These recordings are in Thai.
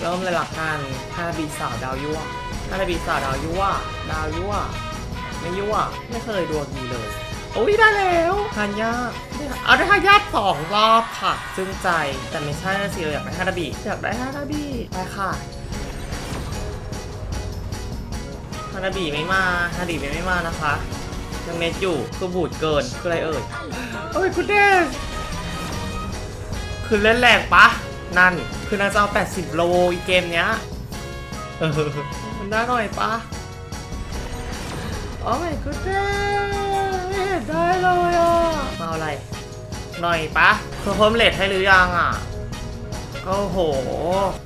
เริ่มเลยหละกันฮานาบิสาวดาวยั่วฮานาบิสาวดาวยั่วดาวยั่วไม่ยั่วไม่เคยดวงดีเลยโอ้ยได้แล้วฮันยาเอาได้ฮันยาสองรอบค่ะจึงใจแต่ไม่ใช่นะสิเราอยากได้ฮานาบิอยากได้ฮานาบิไปค่ะฮานาบิไม่มาฮานาบิไม่มานะคะยังเน็ตอยู่คือบูดเกินคืออะไรเอ่ยโอ้ยคุณเดชคือเล่นแรงปะ นั่น คือนางจะเอา80 โลอีเกมเนี้ย เออ มันได้หน่อยปะโอ้ my goodness ไม่เห็นได้เลยอะ มาอะไร หน่อยปะเพิ่มเพิ่มเลทให้หรือยังอะ โอ้โห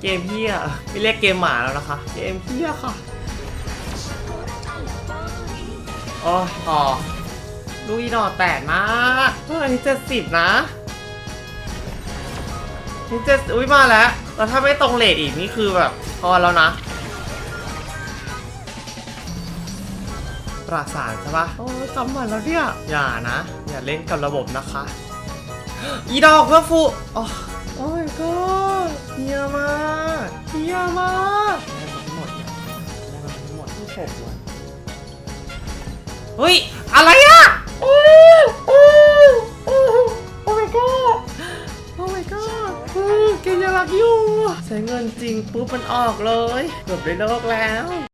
เกมเฮียไม่เรียกเกมหมาแล้วนะคะ เกมเฮียค่ะโอ้ยพอลูกอีดอแตกมากเฮ้ยเจ็ดสิบนะ นี่จะอุ้ยมาแล้วแล้วถ้าไม่ตรงเลทอีกนี่คือแบบพอแล้วนะ ปราสาทใช่ปะโอ้จำมันแล้วเนี่ยอย่านะ อย่าเล่นกับระบบนะคะ อีดอกเพื่อฟูโอ้โอ้ my god เฮียมากเฮียมากได้มาทั้งหมดเนี่ยได้มาทั้งหมดที่หกวันเฮ้ย อะไรอะักอยู่ ใช้เงินจริงปุ๊บมันออกเลยเกือบได้เลิกแล้ว